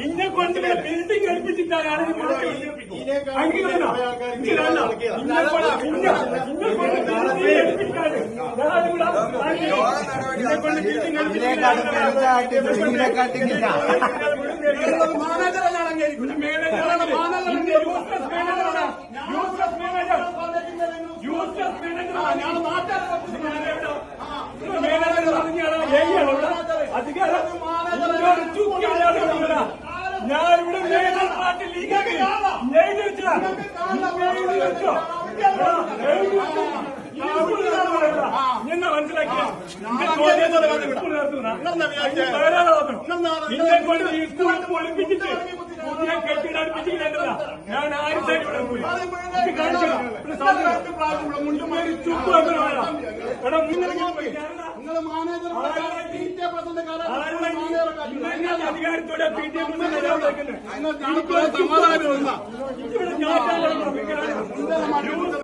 ഇന്നെ കൊണ്ട് ബിൽഡിംഗ് കളിപ്പിച്ചിട്ടാണ് ഞാൻ നാട്ടുകാരെ നിന്നെ മനസ്സിലാക്കിയ. നിന്നെ കൊണ്ട് ഈ സ്കൂളിൽ ഒളിപ്പിച്ചിട്ട് പുതിയ കെട്ടിടം അടുപ്പിച്ചിട്ട് ഞാൻ ആരും ചുറ്റും എടാ നിങ്ങൾ മാനേജർ അധികാരത്തോടെ പി ടി എം നിലവിലേക്ക് സമാധാനം